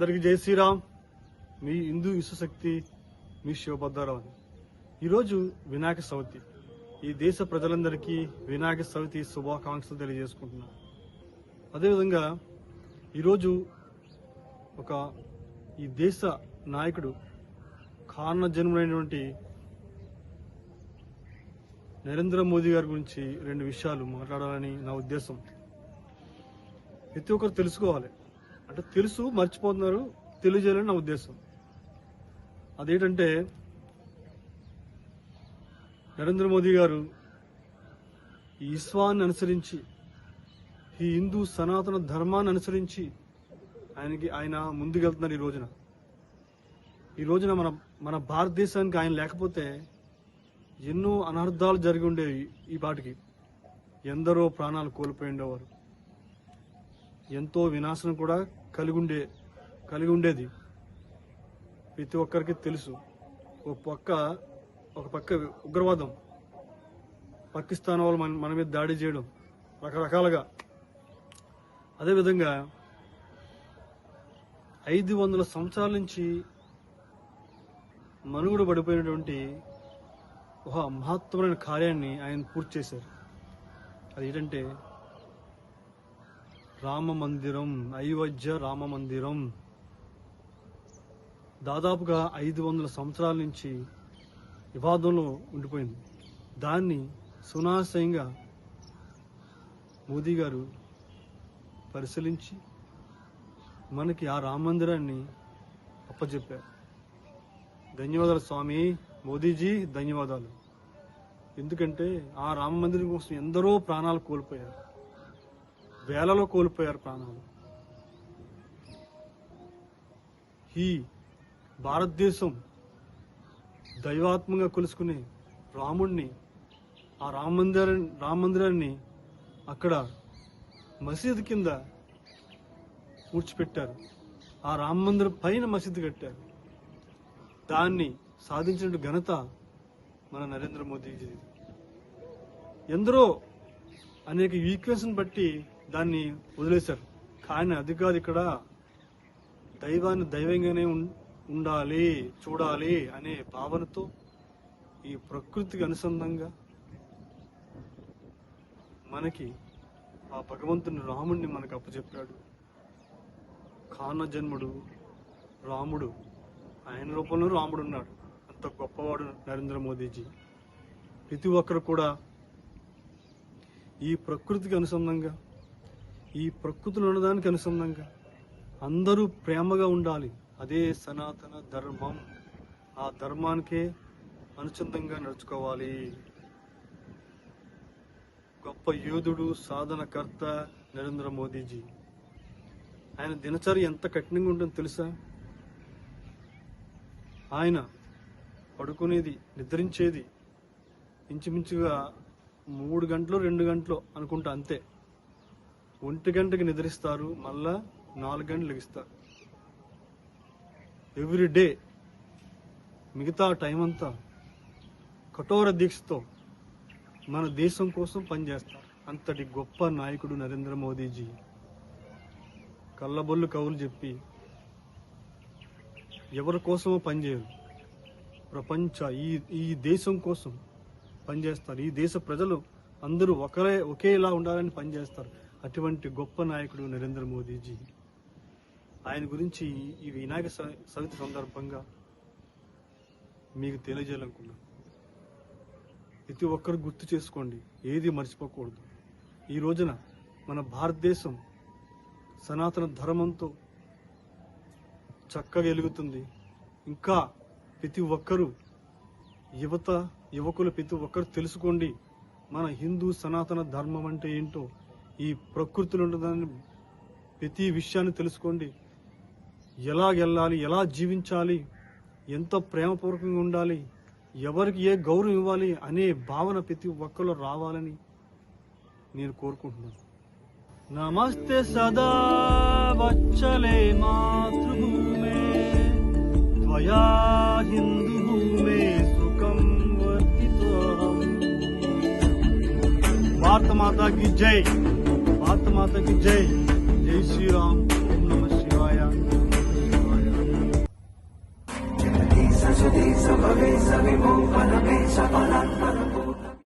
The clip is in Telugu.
అందరికీ జై శ్రీరామ్. మీ హిందూ విశ్వశక్తి మీ శివభద్రరావు ఈరోజు వినాయక చవితి. ఈ దేశ ప్రజలందరికీ వినాయక చవితి శుభాకాంక్షలు తెలియజేసుకుంటున్నాను అదేవిధంగా ఈరోజు ఒక ఈ దేశ నాయకుడు కారణ జన్ముడైనటువంటి నరేంద్ర మోదీ గారి గురించి రెండు విషయాలు మాట్లాడాలని నా ఉద్దేశం. ప్రతి ఒక్కరు తెలుసుకోవాలి. అంటే తెలుసు మర్చిపోతున్నారు తెలియజేయాలని నా ఉద్దేశం. అదేంటంటే నరేంద్ర మోదీ గారు ఈ ఈశ్వాన్ని అనుసరించి ఈ హిందూ సనాతన ధర్మాన్ని అనుసరించి ఆయనకి ఆయన ముందుకెళ్తున్నారు ఈ రోజున. ఈ రోజున మన మన భారతదేశానికి ఆయన లేకపోతే ఎన్నో అనర్థాలు జరిగి ఉండేవి ఈ పాటికి ఎందరో ప్రాణాలు కోల్పోయి ఉండేవారు. ఎంతో వినాశనం కూడా కలిగి ఉండే కలిగి ఉండేది ప్రతి ఒక్కరికి తెలుసు. ఒక పక్క ఒక పక్క ఉగ్రవాదం. పాకిస్తాన్ వాళ్ళు మన మన మీద దాడి చేయడం. రకరకాలుగా. అదేవిధంగా ఐదు వందల సంవత్సరాల నుంచి మనుగుడు పడిపోయినటువంటి ఒక మహత్తమైన కార్యాన్ని ఆయన పూర్తి చేశారు. అది ఏంటంటే రామ మందిరం అయోధ్య రామ మందిరం దాదాపుగా ఐదు వందల సంవత్సరాల నుంచి వివాదంలో ఉండిపోయింది. దాన్ని సునాశయంగా మోదీ గారు పరిశీలించి మనకి ఆ రామ మందిరాన్ని అప్పచెప్పారు ధన్యవాదాలు స్వామి. మోదీజీ ధన్యవాదాలు. ఎందుకంటే ఆ రామ మందిరం కోసం ఎందరో ప్రాణాలు కోల్పోయారు. వేలలో కోల్పోయారు ప్రాణాలు. ఈ భారతదేశం దైవాత్మంగా కొలుసుకునే రాముణ్ణి ఆ రామ మందిరాన్ని రామ మందిరాన్ని అక్కడ మసీదు కింద పూడ్చిపెట్టారు ఆ రామ మందిరం పైన మసీదు కట్టారు. దాన్ని సాధించిన ఘనత మన నరేంద్ర మోదీజీ ఎందరో అనేక ఈక్వెన్స్ని బట్టి దాన్ని వదిలేశారు. కానీ అది కాదు ఇక్కడ దైవాన్ని దైవంగానే ఉం- ఉండాలి చూడాలి అనే భావనతో ఈ ప్రకృతికి అనుసంధంగా మనకి ఆ భగవంతుని రాముడిని మనకు అప్పచెప్పాడు. కాన జన్ముడు రాముడు. ఆయన రూపంలో రాముడు ఉన్నాడు. అంత గొప్పవాడు నరేంద్ర మోదీజీ. ప్రతి ఒక్కరు కూడా ఈ ప్రకృతికి అనుసంధంగా ఈ ప్రకృతిలో ఉన్నదానికి అనుసంధంగా అందరూ ప్రేమగా ఉండాలి. అదే సనాతన ధర్మం. ఆ ధర్మానికే అనుసంధంగా నడుచుకోవాలి. గొప్ప యోధుడు సాధనకర్త నరేంద్ర మోదీజీ. ఆయన దినచర్య ఎంత కఠినంగా ఉంటుందో తెలుసా? ఆయన పడుకునేది నిద్రించేది ఇంచుమించుగా మూడు గంటలు రెండు గంటలు అనుకుంటా అంతే. ఒంటి గంటకి నిద్రిస్తారు మళ్ళా నాలుగు గంటలు లెగిస్తారు ఎవ్రీ డే మిగతా టైం అంతా కఠోర దీక్షతో మన దేశం కోసం పనిచేస్తారు. అంతటి గొప్ప నాయకుడు నరేంద్ర మోదీజీ. కళ్ళబొల్లు కవులు చెప్పి ఎవరి కోసమో పనిచేయరు. ప్రపంచ ఈ ఈ దేశం కోసం పనిచేస్తారు. ఈ దేశ ప్రజలు అందరూ ఒకరే ఒకేలా ఉండాలని పనిచేస్తారు. అటువంటి గొప్ప నాయకుడు నరేంద్ర మోదీజీ. ఆయన గురించి ఈ వినాయక సవితి సందర్భంగా మీకు తెలియజేయాలనుకున్నాను ప్రతి ఒక్కరు గుర్తు చేసుకోండి ఏది మర్చిపోకూడదు. ఈ రోజున మన భారతదేశం సనాతన ధర్మంతో చక్కగా వెలుగుతుంది ఇంకా ప్రతి ఒక్కరూ యువత యువకులు ప్రతి ఒక్కరు తెలుసుకోండి మన హిందూ సనాతన ధర్మం అంటే ఏంటో. ఈ ప్రకృతిలో ఉన్నదాన్ని ప్రతి విషయాన్ని తెలుసుకోండి. ఎలా వెళ్ళాలి ఎలా జీవించాలి ఎంత ప్రేమపూర్వకంగా ఉండాలి ఎవరికి ఏ గౌరవం ఇవ్వాలి అనే భావన ప్రతి ఒక్కరు రావాలని నేను కోరుకుంటున్నాను. నమస్తే సదా వచ్చలే మాతృభూమే త్వయా హిందూ భూమే సుఖం వర్తితో భారత మాతాకి జై. మాతా की జై.